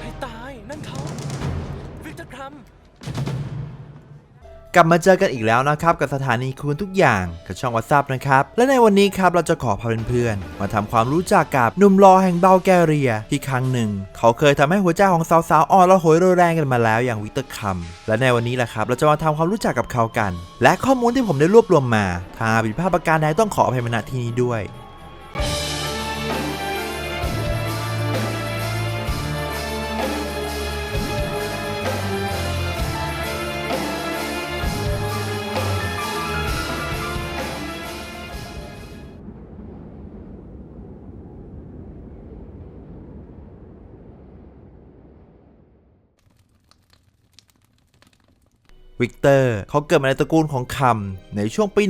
ให้ตายนั่นเขาวิกเตอร์ครัม กลับมาเจอกันอีกแล้วนะครับกับสถานีคูณทุกอย่างกับช่องวั s ซับนะครับ และในวันนี้ครับเราจะขอพาเพื่อนๆมาทำความรู้จักกับหนุ่มรอแห่งเบลแกเรีย ที่ครั้งหนึ่ง เขาเคยทำให้หัวใจของสาวๆอ่อนระหยรยแรงกันมาแล้วอย่างวิกเตอร์คัมและในวันนี้แหละครับเราจะมาทำความรู้จักกับเขากัน และข้อมูลที่ผมได้รวบรวมมาถ้าผิดพลาดประการใดต้องขออภัยมาณที่นี้ด้วย วิกเตอร์เขาเกิดมาในตระกูลของคำในช่วงปี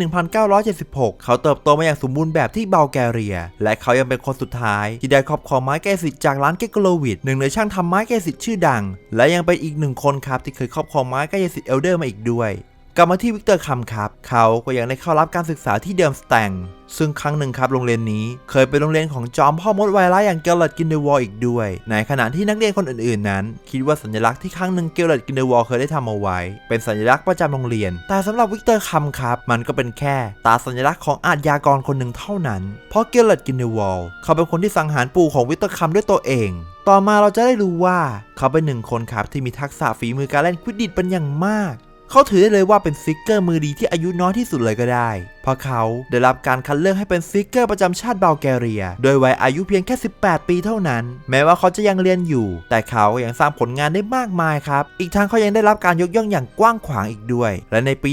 1976 เขาเติบโตมาอย่างสมบูรณ์แบบที่เบลแกเรีย และเขายังเป็นคนสุดท้ายที่ได้ครอบครองไม้แกสิทธิ์จากร้านเกกโลวิดหนึ่งในช่างทำไม้แกสิทธิ์ชื่อดัง และยังเป็นอีกหนึ่งคนครับที่เคยครอบครองไม้แกสิทธิ์เอลเดอร์มาอีกด้วย กลับมาที่วิกเตอร์คัมครับ เขาก็ยังได้เข้ารับการศึกษาที่เดิมสแตงซึ่งครั้งหนึ่งครับโรงเรียนนี้ เคยเป็นโรงเรียนของจอมพ่อมดไวรัสอย่างเกลเลตกินเดวอลอีกด้วย ในขณะที่นักเรียนคนอื่นๆนั้น คิดว่าสัญลักษณ์ที่ครั้งหนึ่งเกลเลตกินเดวอลเคยได้ทำเอาไว้ เป็นสัญลักษณ์ประจำโรงเรียน แต่สำหรับวิกเตอร์คัมครับ มันก็เป็นแค่ตาสัญลักษณ์ของอาชญากรคนหนึ่งเท่านั้น เพราะเกลเลตกินเดวอลเขาเป็นคนที่สังหารปู่ของวิกเตอร์คัมด้วยตัวเอง ต่อมาเราจะได้รู้ว่า เขาเป็นหนึ่งคนครับที่มีทักษะฝีมือการเล่นควิดดิชเป็นอย่างมาก เขาถือได้เลยว่าเป็นซิกเกอร์มือดีที่อายุน้อยที่สุดเลยก็ได้ เพราะเขาได้รับการคัดเลือกให้เป็นซิกเกอร์ประจำชาติบัลแกเรีย โดยวัยอายุเพียงแค่ 18 ปีเท่านั้น แม้ว่าเขาจะยังเรียนอยู่ แต่เขายังสร้างผลงานได้มากมายครับ อีกทั้งเขายังได้รับการยกย่องอย่างกว้างขวางอีกด้วย และในปี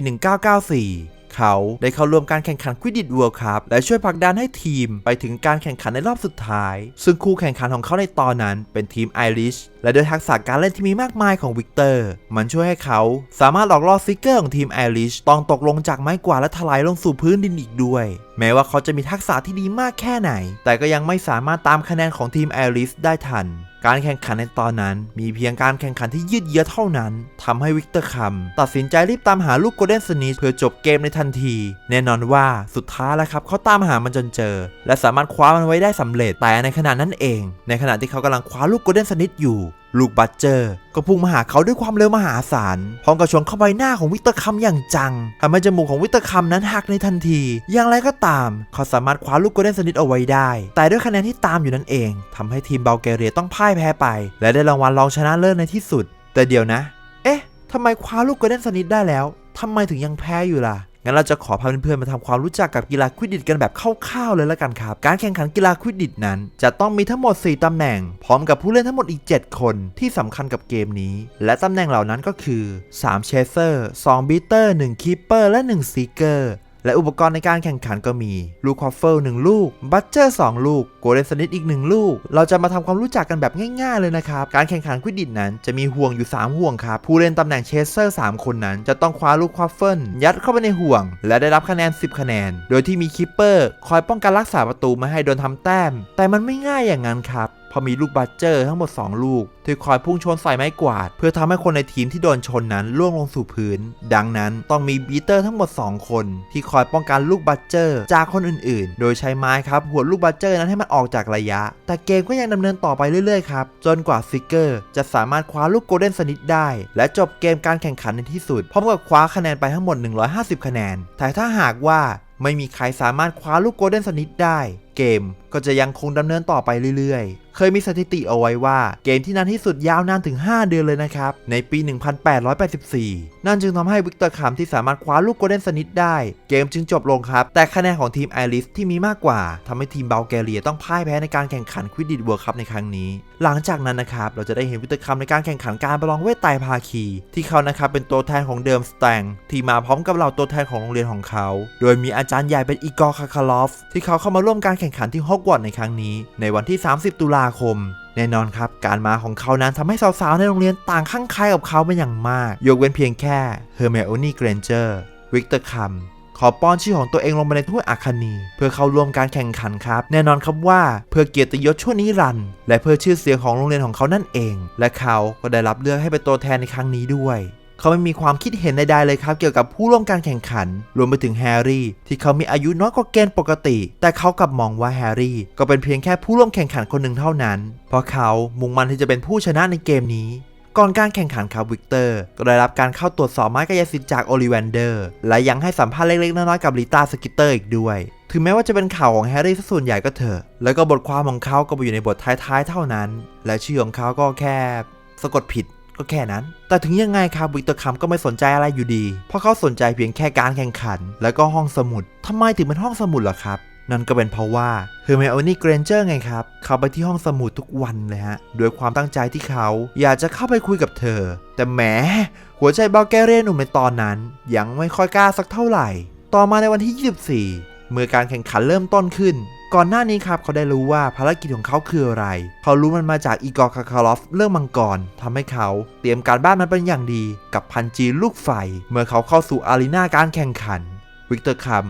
1994 เขาได้เข้าร่วมการแข่งขันควิดดิชเวิลด์คัพและช่วยผลักดันให้ทีมไปถึงการแข่งขันในรอบสุดท้าย ซึ่งคู่แข่งขันของเขาในตอนนั้นเป็นทีมไอริชและด้วยทักษะการเล่นที่มีมากมายของวิกเตอร์ มันช่วยให้เขาสามารถหลอกล่อซิกเกอร์ของทีมไอริชต้องตกลงจากไม้กวาดและถลายลงสู่พื้นดินอีกด้วย แม้ว่าเขาจะมีทักษะที่ดีมากแค่ไหน แต่ก็ยังไม่สามารถตามคะแนนของทีมไอริชได้ทัน การแข่งขันในตอนนั้น มีเพียงการแข่งขันที่ยืดเยื้อเท่านั้นทำให้วิกเตอร์คัมตัดสินใจรีบตามหาลูกโกลเด้นสนิทเพื่อจบเกมในทันที แน่นอนว่าสุดท้ายแล้วครับเขาตามหามันจนเจอ และสามารถคว้ามันไว้ได้สำเร็จแต่ในขณะนั้นเอง ในขณะที่เขากำลังคว้าลูกโกลเด้นสนิทอยู่ลูกบัตเจอร์ก็พุ่งมาหาเขาด้วยความเร็วมหาศาลพร้อมกับชนเข้าใบหน้าของวิกเตอร์คัมอย่างจังทำให้จมูกของวิกเตอร์คัมนั้นหักในทันที อย่างไรก็ตาม เขาสามารถคว้าลูกโกลเด้นสนิทเอาไว้ได้ แต่ด้วยคะแนนที่ตามอยู่นั่นเองทำให้ทีมเบลแกเรียต้องพ่ายแพ้ไป และได้รางวัลรองชนะเลิศในที่สุด แต่เดี๋ยวนะ เอ๊ะทำไมคว้าลูกโกลเด้นสนิทได้แล้วทำไมถึงยังแพ้อยู่ล่ะ งั้นเราจะขอพาเพื่อนๆมาทำความรู้จักกับกีฬาควิดดิตกันแบบคร่าวๆเลยละกันครับ การแข่งขันกีฬาควิดดิตนั้น จะต้องมีทั้งหมด 4ตำแหน่ง พร้อมกับผู้เล่นทั้งหมดอีก 7 คนที่สำคัญกับเกมนี้ และตำแหน่งเหล่านั้นก็คือ3เชเซอร์2บีเตอร์1คีปเปอร์และ1ซีเกอร์ และอุปกรณ์ในการแข่งขันก็มี ลูกคอฟเฟิล1ลูก บัตเจอร์2ลูก โกลเด้นสนิทอีก1ลูก เราจะมาทำความรู้จักกันแบบง่ายๆเลยนะครับ การแข่งขันควิดดิชนั้นจะมีห่วงอยู่ 3 ห่วงครับ ผู้เล่นตำแหน่งเชสเซอร์ 3 คนนั้น จะต้องคว้าลูกคอฟเฟิลยัดเข้าไปในห่วง และได้รับคะแนน 10 คะแนน โดยที่มีคิปเปอร์คอยป้องกันรักษาประตูไม่ให้โดนทำแต้ม แต่มันไม่ง่ายอย่างนั้นครับ พอมีลูกบัตเจอร์ทั้งหมด 2 ลูกที่คอยพุ่งชนใส่ไม้กวาด เพื่อทำให้คนในทีมที่โดนชนนั้นล่วงลงสู่พื้น ดังนั้นต้องมีบีเตอร์ทั้งหมด 2 คน ที่คอยป้องกันลูกบัตเจอร์ จากคนอื่นๆ โดยใช้ไม้ครับหัวลูกบัตเจอร์นั้นให้มันออกจากระยะ แต่เกมก็ยังดำเนินต่อไปเรื่อยๆครับจนกว่าฟิกเกอร์จะสามารถคว้าลูกโกลเด้นสนิทได้ และจบเกมการแข่งขันในที่สุดพร้อมกับคว้าคะแนนไปทั้งหมด 150 คะแนนแต่ถ้าหากว่าไม่มีใครสามารถคว้าลูกโกลเด้นสนิทได้ เกมก็จะยังคงดำเนินต่อไปเรื่อยๆ เคยมีสถิติเอาไว้ว่าเกมที่นานที่สุดยาวนานถึง 5 เดือนเลยนะครับ ในปี 1884 นั่นจึงทำให้วิกเตอร์คัมที่สามารถคว้าลูกโกลเด้นสนิทได้ เกมจึงจบลงครับ แต่คะแนนของทีมไอริสที่มีมากกว่าทำให้ทีมเบลแกเรียต้องพ่ายแพ้ในการแข่งขันควิดดิชเวิร์คัพในครั้งนี้ หลังจากนั้นนะครับเราจะได้เห็นวิกเตอร์คัมในการแข่งขันการประลองเวทไตรภาคี ที่เขานะครับเป็นตัวแทนของเดิมสแตงที่มาพร้อมกับเหล่าตัวแทนของโรงเรียนของเขา โดยมีอาจารย์ใหญ่เป็นอีกอร์คาคาลอฟที่เขาเข้ามาร่วมการแข่งขันที่ฮอกวอตในครั้งนี้ ในวันที่ 30 ตุลาคม แน่นอนครับ การมาของเขานั้นทำให้สาวๆ ในโรงเรียนต่างข้างใครกับเขาเป็นอย่างมาก ยกเว้นเพียงแค่เฮอร์เมโอนี่เกรนเจอร์วิกเตอร์คัมขอป้อนชื่อของตัวเองลงไปในถ้วยอาคานี เพื่อเข้าร่วมการแข่งขันครับ แน่นอนครับว่าเพื่อเกียรติยศชั่วนิรันด์และเพื่อชื่อเสียงของโรงเรียนของเขานั่นเอง และเขาก็ได้รับเลือกให้เป็นตัวแทนในครั้งนี้ด้วย เขาไม่มีความคิดเห็นใดๆเลยครับ เกี่ยวกับผู้ร่วมการแข่งขัน รวมไปถึงแฮร์รี่ ที่เขามีอายุน้อยกว่าเกณฑ์ปกติ แต่เขากลับมองว่าแฮร์รี่ ก็เป็นเพียงแค่ผู้ร่วมแข่งขันคนหนึ่งเท่านั้น เพราะเขามุ่งมั่นที่จะเป็นผู้ชนะในเกมนี้ก่อนการแข่งขันครับวิกเตอร์ ก็ได้รับการเข้าตรวจสอบไม้กายสิทธิ์จากโอลิเวนเดอร์ และยังให้สัมภาษณ์เล็กๆ น้อยๆ กับลิต้าสกิตเตอร์อีกด้วย ถึงแม้ว่าจะเป็นข่าวของแฮร์รี่ซะส่วนใหญ่ก็เถอะ แล้วก็บทความของเขาก็ไปอยู่ในบทท้ายๆ เท่านั้น และชื่อของเขาก็แค่สะกดผิด ก็แค่นั้น แต่ถึงยังไงครับวิกเตอร์คัมก็ไม่สนใจอะไรอยู่ดี เพราะเขาสนใจเพียงแค่การแข่งขัน แล้วก็ห้องสมุดทำไมถึงเป็นห้องสมุดล่ะครับ นั่นก็เป็นเพราะว่าเฮอร์เมโอนี่เกรนเจอร์ไงครับ เขาไปที่ห้องสมุดทุกวันเลยฮะด้วยความตั้งใจที่เขาอยากจะเข้าไปคุยกับเธอ แต่แหมหัวใจเบาแกเรยนหนุ่มในตอนนั้น ยังไม่ค่อยกล้าสักเท่าไหร่ ต่อมาในวันที่ 24 เมื่อการแข่งขันเริ่มต้นขึ้น ก่อนหน้านี้ครับเขาได้รู้ว่าภารกิจของเขาคืออะไร เขารู้มันมาจากอีกอร์คาคารอฟเรื่องมังกรทำให้เขาเตรียมการบ้านมันเป็นอย่างดี กับพันจีลูกไฟ เมื่อเขาเข้าสู่อารีนาการแข่งขัน วิกเตอร์คัม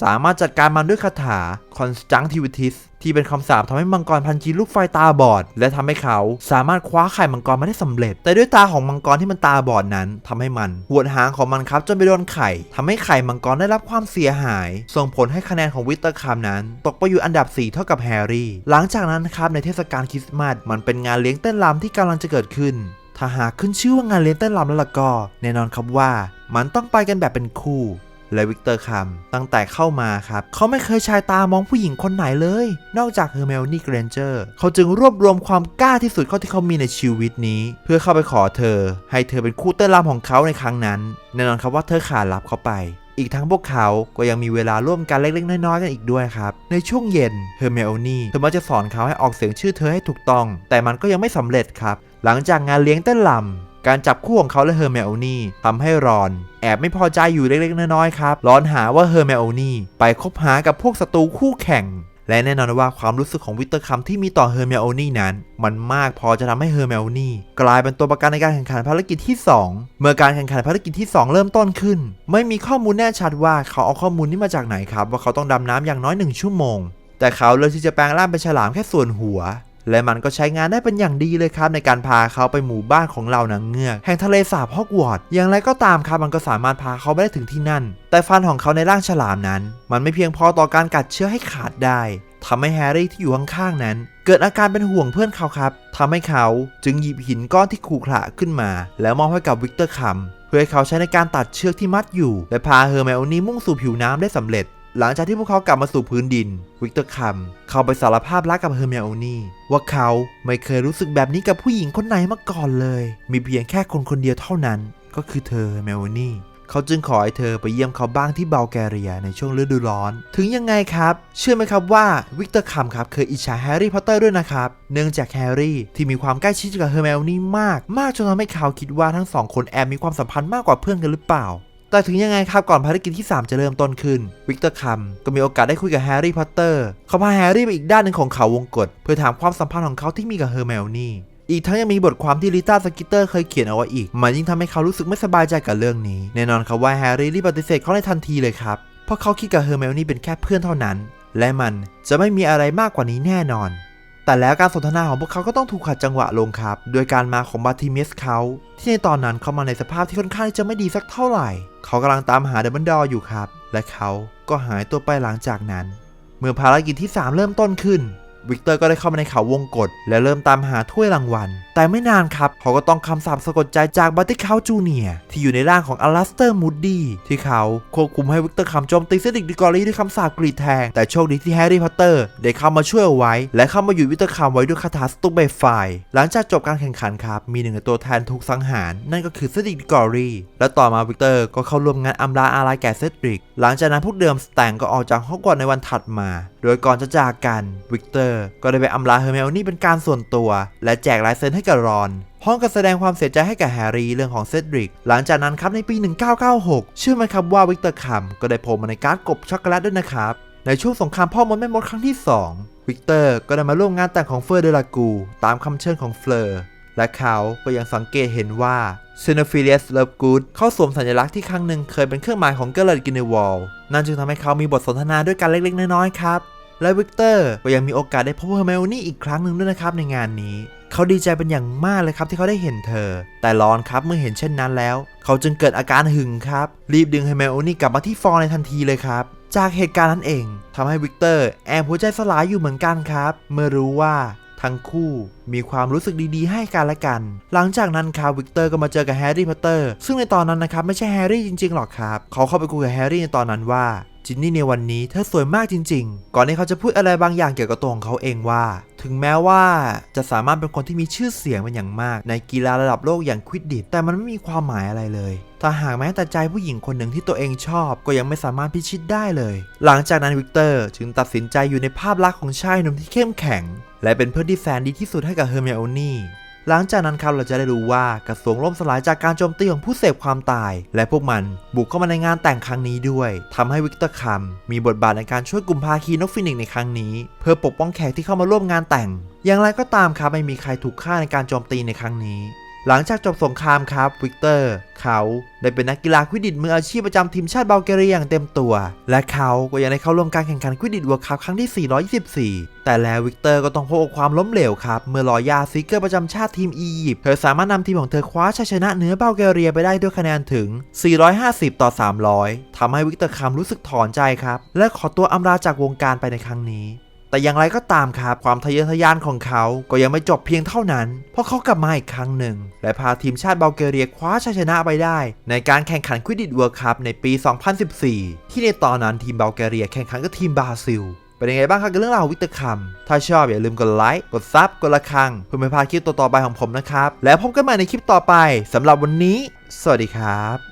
สามารถจัดการมันด้วยคาถา Conjunctivitis ที่เป็นคำสาปทำให้มังกรพันจีลูกไฟตาบอด และทำให้เขาสามารถคว้าไข่มังกรมาได้สำเร็จ แต่ด้วยตาของมังกรที่มันตาบอดนั้นทำให้มันหวดหางของมันครับจนไปโดนไข่ทำให้ไข่มังกรได้รับความเสียหาย ส่งผลให้คะแนนของวิกเตอร์คัมนั้น ตกไปอยู่อันดับ 4 เท่ากับแฮร์รี่ หลังจากนั้นครับในเทศกาลคริสต์มาสมันเป็นงานเลี้ยงเต้นรำที่กำลังจะเกิดขึ้นถ้าหากขึ้นชื่อว่างานเลี้ยงเต้นรำแล้วล่ะก็แน่นอนครับว่ามันต้องไปกันแบบเป็นคู่ และวิกเตอร์คัมตั้งแต่เข้ามาครับเขาไม่เคยชายตามองผู้หญิงคนไหนเลย นอกจากเฮอร์เมลนี่เกรนเจอร์เขาจึงรวบรวมความกล้าที่สุดเท่าที่เขามีในชีวิตนี้ เพื่อเข้าไปขอเธอ ให้เธอเป็นคู่เต้นรำของเขาในครั้งนั้นแน่นอนครับว่าเธอขาดรับเขาไปอีกทั้งพวกเขาก็ยังมีเวลาร่วมกันเล็กๆ น้อยๆ กันอีกด้วยครับ ในช่วงเย็นเฮอร์เมลนี่เธอมักจะสอนเขาให้ออกเสียงชื่อเธอให้ถูกต้อง แต่มันก็ยังไม่สำเร็จครับ หลังจากงานเลี้ยงเต้นรำ การจับคู่ของเขาและเฮอร์เมลนี่ทำให้รอน แอบไม่พอใจอยู่เล็กๆน้อยๆครับรอนหาว่าเฮอร์เมลนี่ไปคบหากับพวกศัตรูคู่แข่ง และแน่นอนว่าความรู้สึกของวิกเตอร์คัมที่มีต่อเฮอร์เมลนี่นั้น มันมากพอจะทำให้เฮอร์เมลนี่กลายเป็นตัวประกันในการแข่งขันภารกิจที่ 2 เมื่อการแข่งขันภารกิจที่ 2 เริ่มต้นขึ้น ไม่มีข้อมูลแน่ชัดว่าเขาเอาข้อมูลนี้มาจากไหนครับว่าเขาต้องดำน้ำอย่างน้อย 1 ชั่วโมง แต่เขาเลือกที่จะแปลงร่างเป็นฉลามแค่ส่วนหัว และมันก็ใช้งานได้เป็นอย่างดีเลยครับในการพาเขาไปหมู่บ้านของเหล่านางเงือกแห่งทะเลสาบฮอกวอตส์อย่างไรก็ตามครับมันก็สามารถพาเขาไปได้ถึงที่นั่น แต่ฟันของเขาในร่างฉลามนั้น มันไม่เพียงพอต่อการกัดเชื้อให้ขาดได้ทำให้แฮร์รี่ที่อยู่ข้างๆนั้น เกิดอาการเป็นห่วงเพื่อนเขาครับทำให้เขาจึงหยิบหินก้อนที่ขรุขระขึ้นมา แล้วมอบให้กับวิกเตอร์คัมเพื่อให้เขาใช้ในการตัดเชือกที่มัดอยู่ และพาเฮอร์ไมโอนี่มุ่งสู่ผิวน้ำได้สำเร็จ หลังจากที่พวกเขากลับมาสู่พื้นดิน วิกเตอร์คัมเข้าไปสารภาพรักกับเฮอร์เมโอนี่ว่าเขาไม่เคยรู้สึกแบบนี้กับผู้หญิงคนไหนมาก่อนเลย มีเพียงแค่คนคนเดียวเท่านั้น ก็คือเธอเฮอร์เมโอนี่เขาจึงขอให้เธอไปเยี่ยมเขาบ้างที่เบลแกเรียในช่วงฤดูร้อน ถึงยังไงครับ เชื่อไหมครับว่าวิกเตอร์คัมครับเคยอิจฉาแฮร์รี่พอตเตอร์ด้วยนะครับ เนื่องจากแฮร์รี่ที่มีความใกล้ชิดกับเฮอร์เมโอนี่มาก มากจนทำให้เขาคิดว่าทั้งสองคนแอบมีความสัมพันธ์มากกว่าเพื่อนกันหรือเปล่า แต่ถึงยังไงครับก่อนภารกิจที่ 3 จะเริ่มต้นขึ้น วิกเตอร์คัมก็มีโอกาสได้คุยกับแฮร์รี่พอตเตอร์เขาพาแฮร์รี่ไปอีกด้านหนึ่งของเขาวงกฏเพื่อถามความสัมพันธ์ของเขาที่มีกับเฮอร์เมลนี่อีกทั้งยังมีบทความที่ลิต้าสกิตเตอร์เคยเขียนเอาไว้อีก มันยิ่งทำให้เขารู้สึกไม่สบายใจกับเรื่องนี้ แน่นอนครับว่าแฮร์รี่รีบปฏิเสธเขาในทันทีเลยครับ เพราะเขาคิดกับเฮอร์เมลนี่เป็นแค่เพื่อนเท่านั้น และมันจะไม่มีอะไรมากกว่านี้แน่นอน แต่แล้วการสนทนาของพวกเขาก็ต้องถูกขัดจังหวะลงครับ โดยการมาของบาติเมสเขา ที่ในตอนนั้นเขามาในสภาพที่ค่อนข้างจะไม่ดีสักเท่าไหร่ เขากำลังตามหาเดมันดอร์อยู่ครับ และเขาก็หายตัวไปหลังจากนั้น เมื่อภารกิจที่ 3 เริ่มต้นขึ้น วิกเตอร์ก็ได้เข้ามาในเขาวงกฏและเริ่มตามหาถ้วยรางวัล แต่ไม่นานครับ เขาก็ต้องคำสาปสะกดใจจากบัตติคาจูเนียที่อยู่ในร่างของอลาสเตอร์มูดดี้ที่เขาควบคุมให้วิกเตอร์คำโจมตีเซดิกดิกอรีด้วยคำสาปกรีดแทง แต่โชคดีที่แฮร์รี่พอตเตอร์ได้เข้ามาช่วยเอาไว้ และเข้ามาหยุดวิกเตอร์คำไว้ด้วยคาถาสตุกเบฟไฟหลังจากจบการแข่งขันครับมีหนึ่งในตัวแทนถูกสังหาร นั่นก็คือเซดิกดิกอรีและต่อมาวิกเตอร์ก็เข้าร่วมงานอำลาอาลัยแก่เซดริก หลังจากนั้นพวกเดิมสแตงก็ออกจากฮอกวอตส์ในวันถัดมา โดยก่อนจะจากกันวิกเตอร์ก็ได้ไปอำลาเฮอร์เมลนี่เป็นการส่วนตัว และแจกลายเซ็นให้กับรอนพร้อมกับแสดงความเสียใจให้กับแฮร์รี่เรื่องของเซดริก หลังจากนั้นครับในปี 1996 เชื่อไหมครับว่าวิกเตอร์คัมก็ได้โผล่มาในการ์ดกบช็อกโกแลตด้วยนะครับ ในช่วงสงครามพ่อมดแม่มดครั้งที่ 2 วิกเตอร์ก็ได้มาร่วมงานแต่งของเฟอร์เดลากู ตามคำเชิญของเฟลอร์และเขาก็ยังสังเกตเห็นว่าเซโนฟิเลียสเลิฟกูดเข้าสวมสัญลักษณ์ที่ครั้งหนึ่งเคยเป็นเครื่องหมายของเกลเลตกินเนวอลนั่นจึงทำให้เขามีบทสนทนาด้วยกันเล็กๆ น้อยๆ ครับ และวิกเตอร์ก็ยังมีโอกาสได้พบเฮอร์เมลนี่อีกครั้งหนึ่งด้วยนะครับในงานนี้ เขาดีใจเป็นอย่างมากเลยครับที่เขาได้เห็นเธอ แต่รอนครับเมื่อเห็นเช่นนั้นแล้ว เขาจึงเกิดอาการหึงครับ รีบดึงเฮเมโอนี่กลับมาที่ฟองในทันทีเลยครับจากเหตุการณ์นั้นเองทำให้วิกเตอร์แอบหัวใจสลายอยู่เหมือนกันครับ เมื่อรู้ว่าทั้งคู่มีความรู้สึกดีๆ ให้กันและกัน หลังจากนั้นครับวิกเตอร์ก็มาเจอกับแฮร์รี่พอตเตอร์ซึ่งในตอนนั้นนะครับไม่ใช่แฮร์รี่จริงๆหรอกครับ เขาเข้าไปคุยกับแฮร์รี่ในตอนนั้นว่า จินนี่ในวันนี้เธอสวยมากจริง ๆ ก่อนที่เขาจะพูดอะไรบางอย่างเกี่ยวกับตัวของเขาเองว่า ถึงแม้ว่าจะสามารถเป็นคนที่มีชื่อเสียงเป็นอย่างมาก ในกีฬาระดับโลกอย่างควิดดิชแต่มันไม่มีความหมายอะไรเลยถ้าหากแม้แต่ใจผู้หญิงคนหนึ่งที่ตัวเองชอบ ก็ยังไม่สามารถพิชิตได้เลย หลังจากนั้นวิกเตอร์จึงตัดสินใจอยู่ในภาพลักษณ์ของชายหนุ่มที่เข้มแข็ง และเป็นเพื่อนที่แสนดีที่สุดให้กับเฮอร์เมโอนี่ หลังจากนั้นครับเราจะได้รู้ว่ากระทรวงล่มสลายจากการโจมตีของผู้เสพความตาย และพวกมันบุกเข้ามาในงานแต่งครั้งนี้ด้วยทำให้วิกเตอร์คัมมีบทบาทในการช่วยกลุ่มภาคีนกฟินิกในครั้งนี้ เพื่อปกป้องแขกที่เข้ามาร่วมงานแต่ง อย่างไรก็ตามครับไม่มีใครถูกฆ่าในการโจมตีในครั้งนี้ หลังจากจบสงครามครับวิกเตอร์ เขาได้เป็นนักกีฬาควิดดิชมืออาชีพประจำทีมชาติบัลแกเรียอย่างเต็มตัว และเขาก็ยังได้เข้าร่วมการแข่งขันควิดดิชเวิร์คัพครั้งที่ 424 แต่แล้ววิกเตอร์ก็ต้องพบกับความล้มเหลวครับ เมื่อลอยาซิเกอร์ประจำชาติทีมอียิปต์เธอสามารถนำทีมของเธอคว้าชัยชนะเหนือบัลแกเรียไปได้ด้วยคะแนนถึง 450 ต่อ 300 ทำให้วิกเตอร์คัมรู้สึกถอนใจครับ และขอตัวอำลาจากวงการไปในครั้งนี้ แต่อย่างไรก็ตามครับความทะเยอทะยานของเขาก็ยังไม่จบเพียงเท่านั้น เพราะเขากลับมาอีกครั้งหนึ่ง และพาทีมชาติบัลแกเรียคว้าชัยชนะไปได้ ในการแข่งขันควิดดิชเวิร์คัพในปี 2014 ที่ในตอนนั้นทีมบัลแกเรียแข่งขันกับทีมบราซิลเป็นยังไงบ้างครับกับเรื่องราววิกเตอร์คัมถ้าชอบอย่าลืมกดไลค์ กดซับ กดระฆังเพื่อไม่พลาดคลิปต่อๆไปของผมนะครับ แล้วพบกันใหม่ในคลิปต่อไปสำหรับวันนี้ สวัสดีครับ